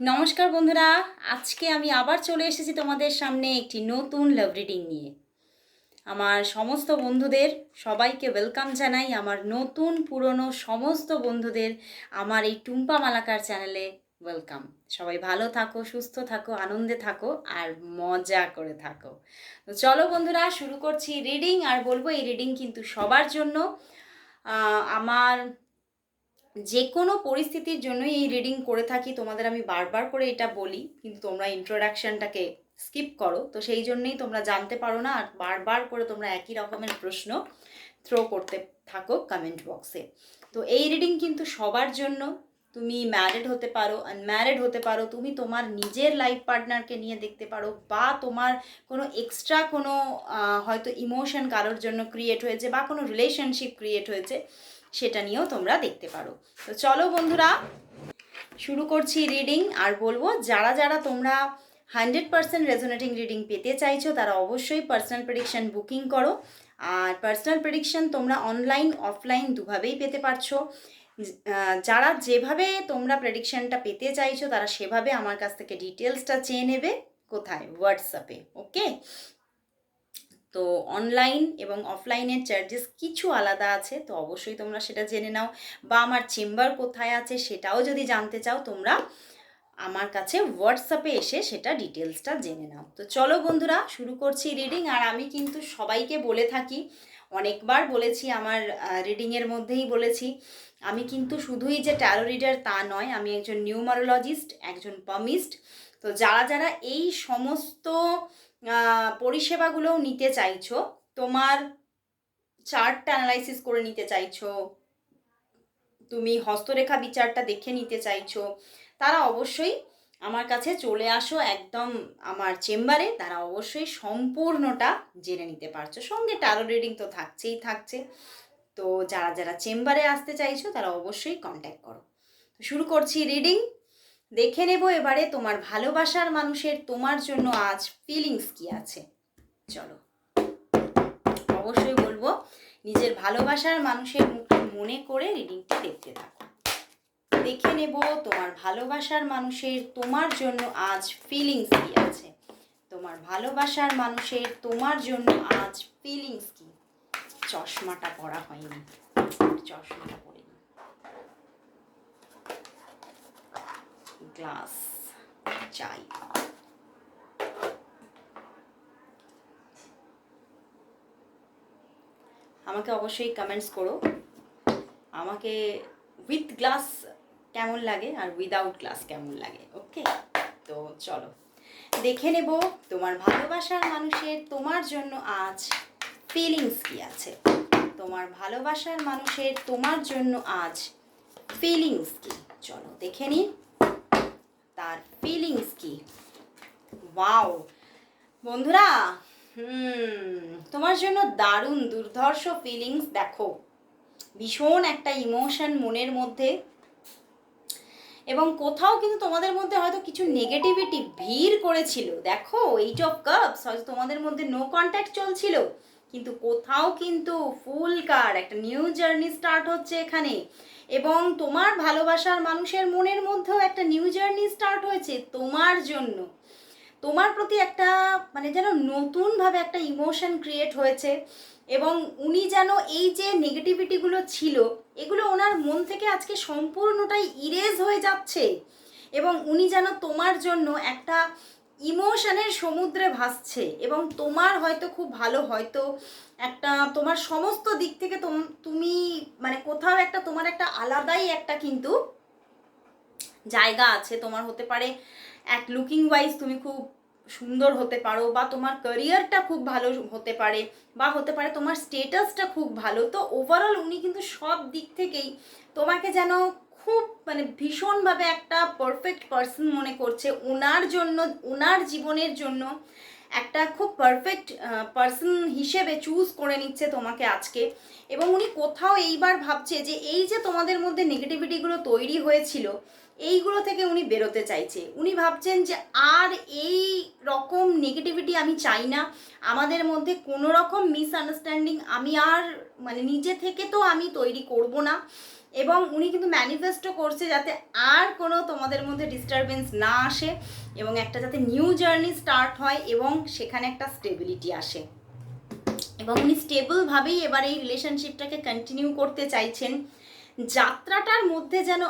নমস্কার বন্ধুরা, আজকে আমি আবার চলে এসেছি তোমাদের সামনে একটি নতুন লাভ রিডিং নিয়ে। আমার সমস্ত বন্ধুদের সবাইকে ওয়েলকাম জানাই, আমার নতুন পুরনো সমস্ত বন্ধুদের আমার এই টুম্পা মালাকার চ্যানেলে ওয়েলকাম সবাই ভালো থাকো, সুস্থ থাকো, আনন্দে থাকো আর মজা করে থাকো। তো চলো বন্ধুরা, শুরু করছি রিডিং আর বলব এই রিডিং কিন্তু সবার জন্য। আমার যে কোনো পরিস্থিতির জন্যই এই রিডিং করে থাকি। তোমাদের আমি বারবার করে এটা বলি, কিন্তু তোমরা ইন্ট্রোডাকশনটাকে স্কিপ করো। তো সেই জন্যই তোমরা জানতে পারো না, আর বারবার করে তোমরা একই রকমের প্রশ্ন থ্রো করতে থাকো কমেন্ট বক্সে তো এই রিডিং কিন্তু সবার জন্য। তুমি ম্যারিড হতে পারো আনম্যারিড হতে পারো, তুমি তোমার নিজের লাইফ পার্টনারকে নিয়ে দেখতে পারো, বা তোমার কোনো এক্সট্রা কোনো হয়তো ইমোশন কারোর জন্য ক্রিয়েট হয়েছে, বা কোনো রিলেশনশিপ ক্রিয়েট হয়েছে। সেটা নিয়েও তোমরা দেখতে পারো। তো চলো বন্ধুরা, শুরু করছি রিডিং আর বলব, যারা যারা তোমরা হান্ড্রেড পার্সেন্ট রেজোনেটিং রিডিং পেতে চাইছো, তারা অবশ্যই পার্সোনাল প্রেডিকশন বুকিং করো। আর পার্সোনাল প্রেডিকশন তোমরা অনলাইন অফলাইন দুভাবেই পেতে পারছ। যারা যেভাবে তোমরা প্রেডিকশনটা পেতে চাইছো, তারা সেভাবে আমার কাছ থেকে ডিটেলসটা চেয়ে নেবে কোথায়? হোয়াটসঅ্যাপে ওকে তো অনলাইন এবং অফলাইনের চার্জেস কিছু আলাদা আছে, তো অবশ্যই তোমরা সেটা জেনে নাও। বা আমার চেম্বার কোথায় আছে সেটাও যদি জানতে চাও, তোমরা আমার কাছে হোয়াটসঅ্যাপে এসে সেটা ডিটেলসটা জেনে নাও। তো চলো বন্ধুরা, শুরু করছি রিডিং আর আমি কিন্তু সবাইকে বলে থাকি, অনেকবার বলেছি আমার রিডিংয়ের মধ্যেই বলেছি, আমি কিন্তু শুধুই যে ট্যারো রিডার তা নয়, আমি একজন নিউমারোলজিস্ট একজন পামিস্ট তো যারা যারা এই সমস্ত পরিষেবাগুলোও নিতে চাইছো। তোমার চার্টটা অ্যানালাইসিস করে নিতে চাইছো। তুমি হস্তরেখা বিচারটা দেখে নিতে চাইছো। তারা অবশ্যই আমার কাছে চলে আসো একদম আমার চেম্বারে। তারা অবশ্যই সম্পূর্ণটা জেনে নিতে পারছ। সঙ্গে টারো রিডিং তো থাকছেই থাকছে। তো যারা যারা চেম্বারে আসতে চাইছো, তারা অবশ্যই কন্ট্যাক্ট করো। শুরু করছি রিডিং দেখে নেব এবারে তোমার ভালোবাসার মানুষের তোমার জন্য আজ ফিলিংস কি আছে। চলো। অবশ্যই বলব, নিজের ভালোবাসার মানুষের মুখে মনে করে রিডিংটা দেখতে থাকো। দেখে নেব তোমার ভালোবাসার মানুষের তোমার জন্য আজ ফিলিংস কি আছে। তোমার ভালোবাসার মানুষের তোমার জন্য আজ ফিলিংস কি। চশমাটা পরা হয়নি। চশমাটা পরে নিই। গ্লাস চাই আমাকে অবশ্যই কমেন্টস করো। আমাকে উইথ গ্লাস কেমন লাগে আর উইদাউট গ্লাস কেমন লাগে ওকে তো চলো, দেখে নেব তোমার ভালোবাসার মানুষের, তোমার জন্য আজ ফিলিংস কি আছে? তোমার ভালোবাসার মানুষের, তোমার জন্য আজ ফিলিংস কি? চলো, দেখে নিই। তার ফিলিংস কি? ওয়াও বন্ধুরা তোমার জন্য দারুণ দুর্ধর্ষ ফিলিংস দেখো। ভীষণ একটা ইমোশন মনের মধ্যে। এবং কোথাও কিন্তু তোমাদের মধ্যে হয়তো কিছু নেগেটিভিটি ভিড় করেছিল। দেখো এইট অফ কাপস হয়তো তোমাদের মধ্যে নো কন্ট্যাক্ট চলছিল। কিন্তু কোথাও কিন্তু ফুল কার, একটা নিউ জার্নি স্টার্ট হচ্ছে এখানে। এবং তোমার ভালোবাসার মানুষের মনের মধ্যেও একটা নিউ জার্নি স্টার্ট হয়েছে তোমার জন্য। তোমার প্রতি একটা মানে যেন নতুনভাবে একটা ইমোশন ক্রিয়েট হয়েছে। এবং উনি যেন এই যে নেগেটিভিটিগুলো ছিল, এগুলো ওনার মন থেকে আজকে সম্পূর্ণটাই ইরেজ হয়ে যাচ্ছে। এবং উনি যেন তোমার জন্য একটা ইমোশনের সমুদ্রে ভাসছে এবং তোমার হয়তো খুব ভালো হয়তো একটা তোমার সমস্ত দিক থেকে তোম- মানে কোথাও একটা তোমার একটা আলাদাই একটা কিন্তু জায়গা আছে। তোমার হতে পারে এক লুকিং ওয়াইজ তুমি খুব সুন্দর হতে পারো বা তোমার ক্যারিয়ারটা খুব ভালো হতে পারে বা হতে পারে তোমার স্টেটাসটা খুব ভালো। তো ওভারঅল উনি কিন্তু সব দিক থেকেই তোমাকে যেন খুব মানে ভীষণভাবে একটা পারফেক্ট পার্সন মনে করছে ওনার জন্য ওনার জীবনের জন্য একটা খুব পারফেক্ট পার্সন হিসেবে চুজ করে নিচ্ছে তোমাকে আজকে। এবং উনি কোথাও এইবার ভাবছে যে এই যে তোমাদের মধ্যে নেগেটিভিটিগুলো তৈরি হয়েছিল, এইগুলো থেকে উনি বেরোতে চাইছে। উনি ভাবছেন যে আর এই রকম নেগেটিভিটি আমি চাই না। আমাদের মধ্যে কোনো রকম মিসআন্ডারস্ট্যান্ডিং আমি আর মানে নিজে থেকে তো আমি তৈরি করব না। এবং উনি কিন্তু ম্যানিফেস্টো করছে যাতে আর কোনো তোমাদের মধ্যে ডিস্টারবেন্স না আসে এবং একটা যাতে নিউ জার্নি স্টার্ট হয় এবং সেখানে একটা স্টেবিলিটি আসে। এবং উনি স্টেবলভাবেই এবার এই রিলেশনশিপটাকে কন্টিনিউ করতে চাইছেন। যাত্রাটার মধ্যে যেন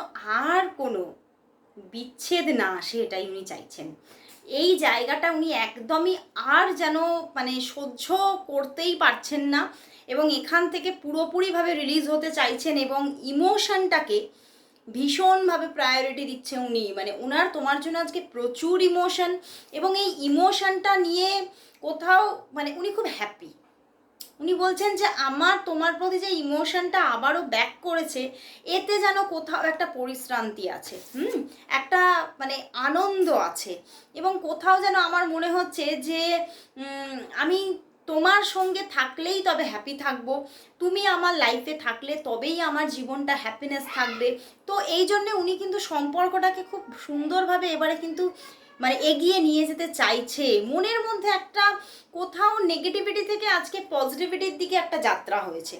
আর কোনো বিচ্ছেদ না আসে এটাই উনি চাইছেন। এই জায়গাটা উনি একদমই আর যেন মানে সহ্য করতেই পারছেন না এবং এখান থেকে পুরোপুরিভাবে রিলিজ হতে চাইছেন এবং ইমোশনটাকে ভীষণভাবে প্রায়োরিটি দিচ্ছে উনি। মানে ওনার তোমার জন্য আজকে প্রচুর ইমোশন এবং এই ইমোশনটা নিয়ে কোথাও মানে উনি খুব হ্যাপি উনি বলছেন যে আমার, তোমার প্রতি যে ইমোশনটা আবারও ব্যাক করেছে, এতে যেন কোথাও একটা পরিশ্রান্তি আছে, হুম? একটা মানে আনন্দ আছে। এবং কোথাও যেন আমার মনে হচ্ছে যে আমি তোমার সঙ্গে থাকলেই তবে হ্যাপি থাকব, তুমি আমার লাইফে থাকলে তবেই আমার জীবনটা হ্যাপিনেস থাকবে। তো এই জন্যে উনি কিন্তু সম্পর্কটাকে খুব সুন্দরভাবে এবারে কিন্তু মানে এগিয়ে নিয়ে যেতে চাইছে। মনের মধ্যে একটা কোথাও নেগেটিভিটি থেকে আজকে পজিটিভিটির দিকে একটা যাত্রা হয়েছে।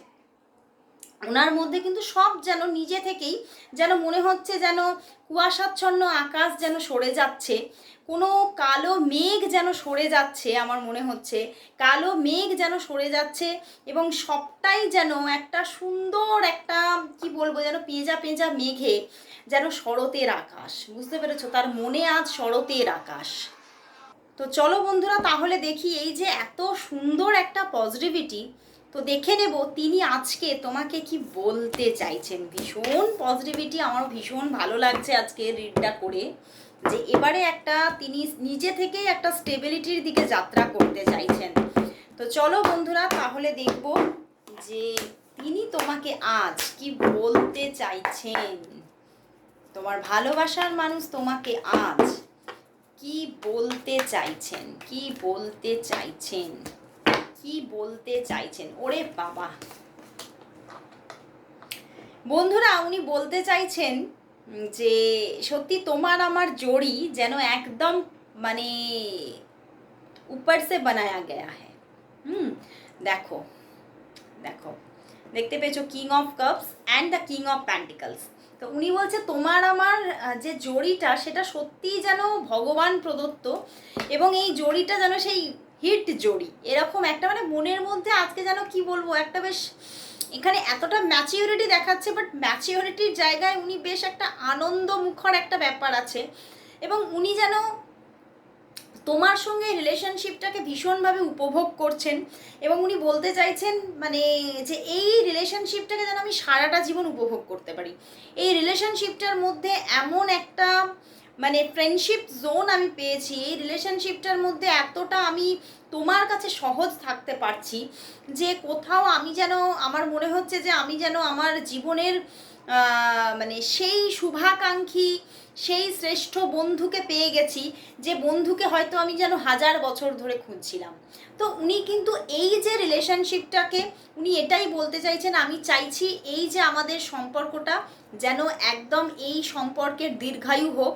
ওনার মধ্যে কিন্তু সব যেন নিজে থেকেই যেন মনে হচ্ছে যেন কুয়াশাচ্ছন্ন আকাশ যেন সরে যাচ্ছে। কোনো কালো মেঘ যেন সরে যাচ্ছে আমার মনে হচ্ছে। কালো মেঘ যেন সরে যাচ্ছে এবং সবটাই যেন একটা সুন্দর একটা, কি বলব, যেন পেঁজা পেঁজা মেঘে যেন শরতের আকাশ। বুঝতে পেরেছ? তার মনে আজ শরতের আকাশ। তো চলো বন্ধুরা, তাহলে দেখি এই যে এত সুন্দর একটা পজিটিভিটি তো দেখে নেব তিনি আজকে তোমাকে কি বলতে চাইছেন? ভীষণ পজিটিভিটি আমার ভীষণ ভালো লাগছে আজকে রিডটা করে যে এবারে একটা তিনি নিজে থেকেই একটা স্টেবিলিটির দিকে যাত্রা করতে চাইছেন। তো চলো বন্ধুরা, তাহলে দেখব যে তিনি তোমাকে আজ কি বলতে চাইছেন? তোমার ভালোবাসার মানুষ তোমাকে আজ কি বলতে চাইছেন? কি বলতে চাইছেন? কি বলতে চাইছেন? ওরে বাবা। বন্ধুরা, উনি বলতে চাইছেন যে, সত্যি তোমার আমার জড়ি যেন একদম মানে উপর সে বানায়া গয়া হ্যাঁ হুম, দেখো দেখো, দেখতে পেয়েছ king of cups and the king of pentacles তো উনি বলছে, তোমার আমার যে জড়িটা, সেটা সত্যিই যেন ভগবান প্রদত্ত এবং এই জড়িটা যেন সেই হিট জড়ি। এরকম একটা মানে মনের মধ্যে আজকে যেন কি বলব, একটা বেশ এখানে এতটা ম্যাচিউরিটি দেখাচ্ছে বাট ম্যাচিউরিটির জায়গায় উনি বেশ একটা আনন্দ মুখর একটা ব্যাপার আছে। এবং উনি যেন তোমার সঙ্গে রিলেশনশিপটাকে ভীষণভাবে উপভোগ করছেন এবং উনি বলতে চাইছেন মানে যে এই রিলেশনশিপটাকে যেন আমি সারাটা জীবন উপভোগ করতে পারি। এই রিলেশনশিপটার মধ্যে এমন একটা মানে ফ্রেন্ডশিপ জোন আমি পেয়েছি, এই রিলেশনশিপটার মধ্যে এতটা আমি তোমার কাছে সহজ থাকতে পারছি যে কোথাও আমি যেন, আমার মনে হচ্ছে যে আমি যেন আমার জীবনের মানে সেই শুভাকাঙ্ক্ষী, সেই শ্রেষ্ঠ বন্ধুকে পেয়ে গেছি, যে বন্ধুকে হয়তো আমি যেন হাজার বছর ধরে খুঁজছিলাম। তো উনি কিন্তু এই যে রিলেশনশিপটাকে উনি এটাই বলতে চাইছেন, আমি চাইছি এই যে আমাদের সম্পর্কটা যেন একদম এই সম্পর্কের দীর্ঘায়ু হোক।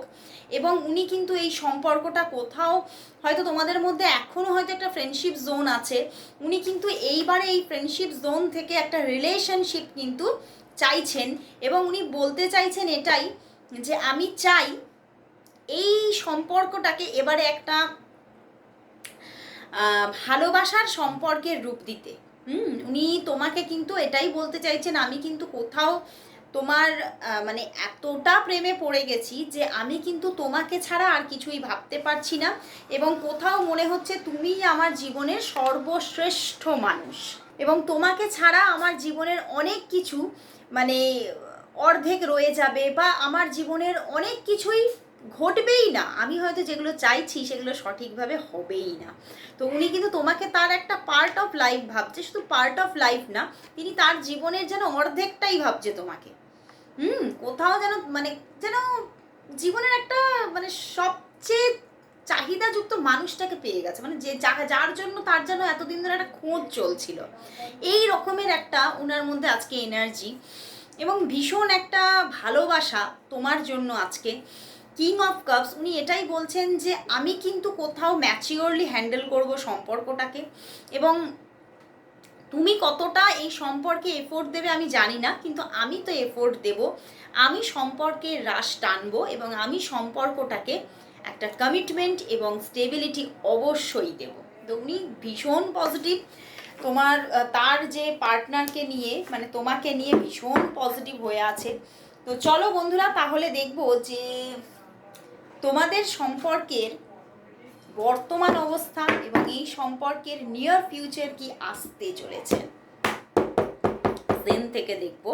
এবং উনি কিন্তু এই সম্পর্কটা কোথাও হয়তো তোমাদের মধ্যে এখনও হয়তো একটা ফ্রেন্ডশিপ জোন আছে। উনি কিন্তু এইবারে এই ফ্রেন্ডশিপ জোন থেকে একটা রিলেশনশিপ কিন্তু চাইছেন এবং উনি বলতে চাইছেন এটাই যে আমি চাই এই সম্পর্কটাকে এবারে একটা ভালোবাসার সম্পর্কের রূপ দিতে। হুম, উনি তোমাকে কিন্তু এটাই বলতে চাইছেন, আমি কিন্তু কোথাও তোমার মানে এতটা প্রেমে পড়ে গেছি যে আমি কিন্তু তোমাকে ছাড়া আর কিছুই ভাবতে পারছি না এবং কোথাও মনে হচ্ছে তুমিই আমার জীবনের সর্বশ্রেষ্ঠ মানুষ। এবং তোমাকে ছাড়া আমার জীবনের অনেক কিছু মানে অর্ধেক রয়ে যাবে বা আমার জীবনের অনেক কিছুই ঘটবেই না। আমি হয়তো যেগুলো চাইছি সেগুলো সঠিকভাবে হবেই না। তো উনি কিন্তু তোমাকে তার একটা পার্ট অফ লাইফ ভাবছে, শুধু পার্ট অফ লাইফ না, তিনি তার জীবনের যেন অর্ধেকটাই ভাবছে তোমাকে। হুম, কোথাও যেন মানে যেন জীবনের একটা মানে সবচেয়ে চাহিদাযুক্ত মানুষটাকে পেয়ে গেছে। মানে যে যার জন্য তার যেন এতদিন ধরে একটা খোঁজ চলছিল। এই রকমের একটা ওনার মধ্যে আজকে এনার্জি এবং ভীষণ একটা ভালোবাসা তোমার জন্য আজকে। কিং অফ কাপস উনি এটাই বলছেন যে, আমি কিন্তু কোথাও ম্যাচিওরলি হ্যান্ডেল করব সম্পর্কটাকে এবং তুমি কতটা এই সম্পর্কে এফোর্ট দেবে আমি জানি না, কিন্তু আমি তো এফোর্ট দেব। আমি সম্পর্কে রাশ টানবো এবং আমি সম্পর্কটাকে একটা কমিটমেন্ট এবং স্টেবিলিটি অবশ্যই দেব। তো উনি ভীষণ পজিটিভ তোমার তার যে পার্টনারকে নিয়ে মানে তোমাকে নিয়ে ভীষণ পজিটিভ হয়ে আছে। তো চলো বন্ধুরা, তাহলে দেখব যে তোমাদের সম্পর্কের বর্তমান অবস্থা এবং এই সম্পর্কের নিয়ার ফিউচার কি আসতে চলেছে। জেন থেকে দেখব।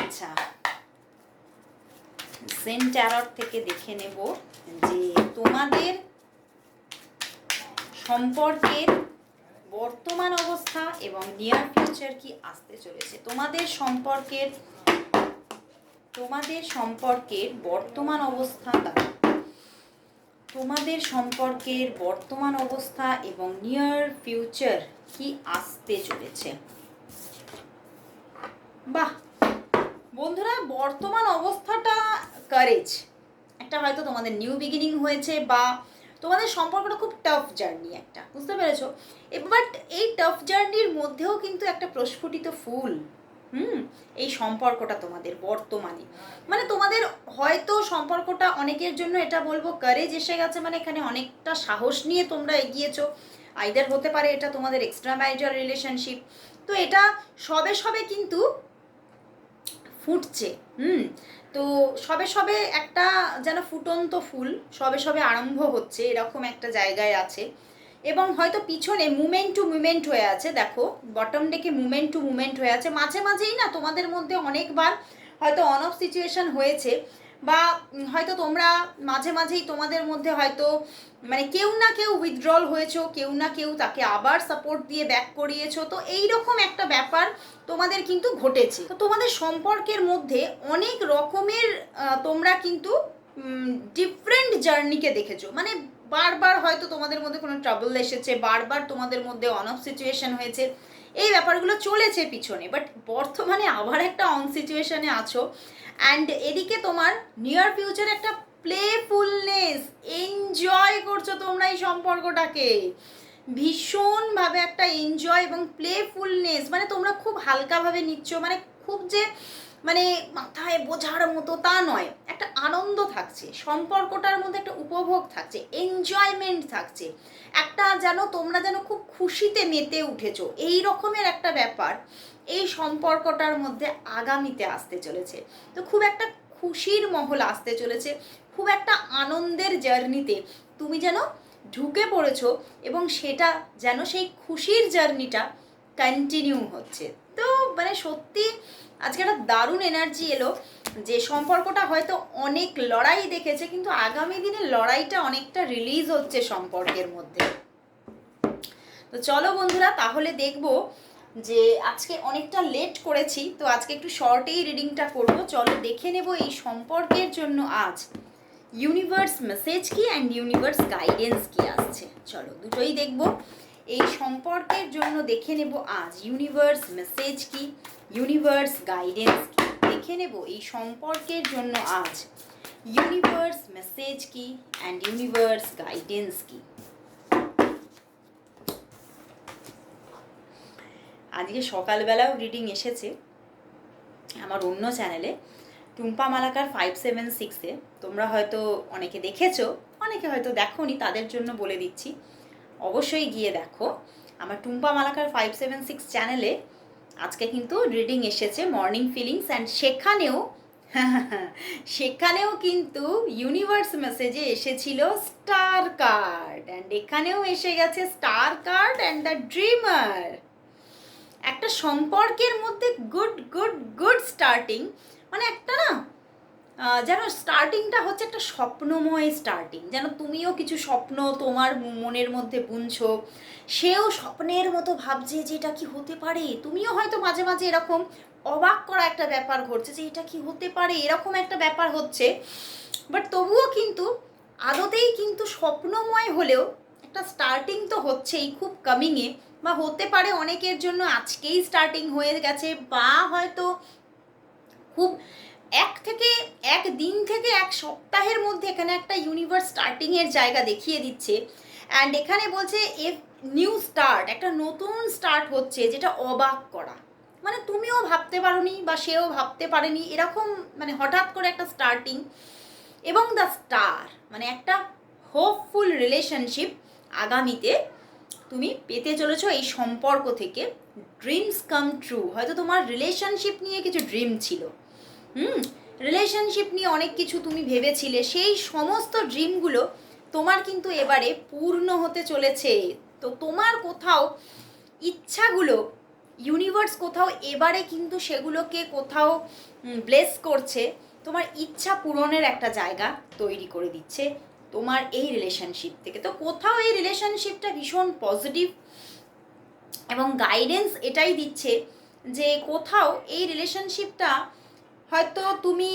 আচ্ছা। জেন ট্যারট থেকে দেখে নেব যে তোমাদের সম্পর্কের বর্তমান অবস্থা এবং নিয়ার ফিউচার কি আসতে চলেছে। তোমাদের সম্পর্কের তোমাদের সম্পর্কের বর্তমান অবস্থা তোমাদের সম্পর্কের বর্তমান অবস্থা এবং নিয়ার ফিউচার কি আসতে চলেছে। বাহ! বন্ধুরা, বর্তমান অবস্থাটা কারেজ একটা হয়তো তোমাদের নিউ বিগিনিং হয়েছে বা তোমাদের সম্পর্কটা খুব টাফ জার্নি একটা, বুঝতে পেরেছ? বাট এই টাফ জার্নির মধ্যেও কিন্তু একটা প্রস্ফুটিত ফুল, হুম? এই সম্পর্কটা তোমাদের বর্তমানে। মানে তোমাদের হয়তো সম্পর্কটা অনেকের জন্য এটা বলব কারেজ এসে গেছে মানে এখানে অনেকটা সাহস নিয়ে তোমরা এগিয়েছো। আইদার হতে পারে এটা তোমাদের এক্সট্রা ম্যারিটাল রিলেশনশিপ তো এটা সবে সবে কিন্তু ফুটছে, হুম? তো সবে সবে একটা যেন ফুটন্ত ফুল সবে সবে আরম্ভ হচ্ছে, এরকম একটা জায়গায় আছে। এবং হয়তো পিছনে মুমেন্ট টু মুমেন্ট হয়ে আছে, দেখো, বটম ডেকে মুমেন্ট টু মুমেন্ট হয়ে আছে। মাঝে মাঝেই না তোমাদের মধ্যে অনেকবার হয়তো অন অফ সিচুয়েশন হয়েছে বা হয়তো তোমরা মাঝে মাঝেই তোমাদের মধ্যে হয়তো মানে কেউ না কেউ উইথড্রল হয়েছো, কেউ না কেউ তাকে আবার সাপোর্ট দিয়ে ব্যাক করিয়েছো। তো এই রকম একটা ব্যাপার তোমাদের কিন্তু ঘটেছে। তো তোমাদের সম্পর্কের মধ্যে অনেক রকমের তোমরা কিন্তু ডিফারেন্ট জার্নিকে দেখেছ। মানে বারবার হয়তো তোমাদের মধ্যে কোনো ট্রাবল এসেছে, বারবার তোমাদের মধ্যে অন অফ সিচুয়েশন হয়েছে। এই ব্যাপারগুলো চলেছে পিছনে। বাট বর্তমানে আবার একটা অন সিচুয়েশনে আছো। অ্যান্ড এদিকে তোমার নিয়ার ফিউচার একটা প্লেফুলনেস এনজয় করছ তোমরা এই সম্পর্কটাকে। ভীষণভাবে একটা এনজয় এবং প্লেফুলনেস মানে তোমরা খুব হালকাভাবে নিচ্ছ মানে খুব যে মানে মাথায় বোঝার মতো তা নয়। একটা আনন্দ থাকছে, সম্পর্কটার মধ্যে একটা উপভোগ থাকছে এনজয়মেন্ট থাকছে। একটা যেন তোমরা যেন খুব খুশিতে মেতে উঠেছো এই রকমের একটা ব্যাপার। এই সম্পর্কটার মধ্যে আগামীতে আসতে চলেছে। তো খুব একটা খুশির মহল আসতে চলেছে, খুব একটা আনন্দের জার্নিতে তুমি যেন ঢুকে পড়েছো এবং সেটা যেন সেই খুশির জার্নিটা কন্টিনিউ হচ্ছে। তো মানে সত্যি আজকে একটা দারুণ এনার্জি এলো, যে সম্পর্কটা হয়তো অনেক লড়াই দেখেছে, কিন্তু আগামী দিনে লড়াইটা অনেকটা রিলিজ হচ্ছে সম্পর্কের মধ্যে। তো চলো বন্ধুরা, তাহলে দেখব যে আজকে অনেকটা লেট করেছি, তো আজকে একটু শর্টেই রিডিংটা করব। চলো দেখে নেব এই সম্পর্কের জন্য আজ। ইউনিভার্স মেসেজ কি অ্যান্ড ইউনিভার্স গাইডেন্স কি আসছে? চলো দুটোই দেখব। এই সম্পর্কের জন্য দেখে নেব আজ ইউনিভার্স মেসেজ কি ইউনিভার্স গাইডেন্স কি। দেখে নেব এই সম্পর্কের জন্য আজ। ইউনিভার্স মেসেজ কি অ্যান্ড ইউনিভার্স গাইডেন্স কি। আজকে সকালবেলাও রিডিং এসেছে আমার অন্য চ্যানেলে টুম্পা মালাকার ফাইভ সেভেন সিক্সে তোমরা হয়তো অনেকে দেখেছ, অনেকে হয়তো দেখোনি, তাদের জন্য বলে দিচ্ছি। অবশ্যই গিয়ে দেখো। আমার Tumpa Malakar five seven six চ্যানেলে আজকে কিন্তু রিডিং এসেছে মর্নিং ফিলিংস অ্যান্ড সেখানেও সেখানেও কিন্তু ইউনিভার্স মেসেজে এসেছিল স্টার কার্ড অ্যান্ড এখানেও এসে গেছে star card and the dreamer একটা সম্পর্কের মধ্যে গুড গুড গুড স্টার্টিং মানে একটা না যেন স্টার্টিংটা হচ্ছে একটা স্বপ্নময় স্টার্টিং যেন তুমিও কিছু স্বপ্ন তোমার মনের মধ্যে বুনছো। সেও স্বপ্নের মতো ভাবছে যে এটা কি হতে পারে। তুমিও হয়তো মাঝে মাঝে এরকম অবাক করা একটা ব্যাপার ঘটছে যে এটা কি হতে পারে, এরকম একটা ব্যাপার হচ্ছে। বাট তবুও কিন্তু আদতেই কিন্তু স্বপ্নময় হলেও একটা স্টার্টিং তো হচ্ছেই খুব কামিংয়ে বা হতে পারে অনেকের জন্য আজকেই স্টার্টিং হয়ে গেছে বা হয়তো খুব এক থেকে এক দিন থেকে এক সপ্তাহের মধ্যে এখানে একটা ইউনিভার্স স্টার্টিংয়ের জায়গা দেখিয়ে দিচ্ছে। অ্যান্ড এখানে বলছে এফ নিউ স্টার্ট একটা নতুন স্টার্ট হচ্ছে যেটা অবাক করা। মানে তুমিও ভাবতে পারোনি বা সেও ভাবতে পারেনি এরকম মানে হঠাৎ করে একটা স্টার্টিং এবং দ্য স্টার মানে একটা হোপফুল রিলেশনশিপ আগামীতে তুমি পেতে চলেছো এই সম্পর্ক থেকে। ড্রিমস কাম ট্রু হয়তো তোমার রিলেশনশিপ নিয়ে কিছু ড্রিম ছিল। হুম? রিলেশনশিপ নিয়ে অনেক কিছু তুমি ভেবেছিলে। সেই সমস্ত ড্রিমগুলো তোমার কিন্তু এবারে পূর্ণ হতে চলেছে। তো তোমার কোথাও ইচ্ছাগুলো ইউনিভার্স কোথাও এবারে কিন্তু সেগুলোকে কোথাও ব্লেস করছে। তোমার ইচ্ছা পূরণের একটা জায়গা তৈরি করে দিচ্ছে। তোমার এই রিলেশনশিপ থেকে। তো কোথাও এই রিলেশনশিপটা ভীষণ পজিটিভ এবং গাইডেন্স এটাই দিচ্ছে যে কোথাও এই রিলেশনশিপটা হয়তো তুমি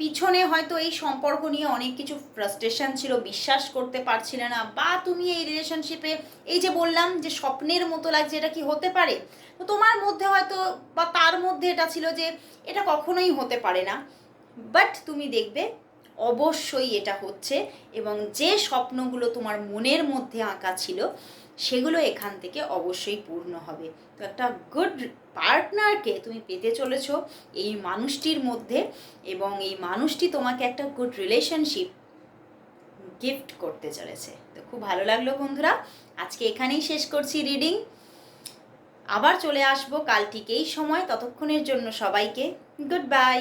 পিছনে হয়তো এই সম্পর্ক নিয়ে অনেক কিছু ফ্রাস্ট্রেশন ছিল, বিশ্বাস করতে পারছিলে না, বা তুমি এই রিলেশনশিপে এই যে বললাম যে স্বপ্নের মতো লাগছে এটা কি হতে পারে? তো তোমার মধ্যে হয়তো বা তার মধ্যে এটা ছিল যে এটা কখনোই হতে পারে না। বাট তুমি দেখবে অবশ্যই এটা হচ্ছে এবং যে স্বপ্নগুলো তোমার মনের মধ্যে আঁকা ছিল, সেগুলো এখান থেকে অবশ্যই পূর্ণ হবে। তো একটা গুড পার্টনারকে তুমি পেতে চলেছ এই মানুষটির মধ্যে এবং এই মানুষটি তোমাকে একটা গুড রিলেশনশিপ গিফট করতে চলেছে। তো খুব ভালো লাগল বন্ধুরা, আজকে এখানেই শেষ করছি রিডিং আবার চলে আসব, কাল ঠিক এই সময়, ততক্ষণের জন্য সবাইকে গুড বাই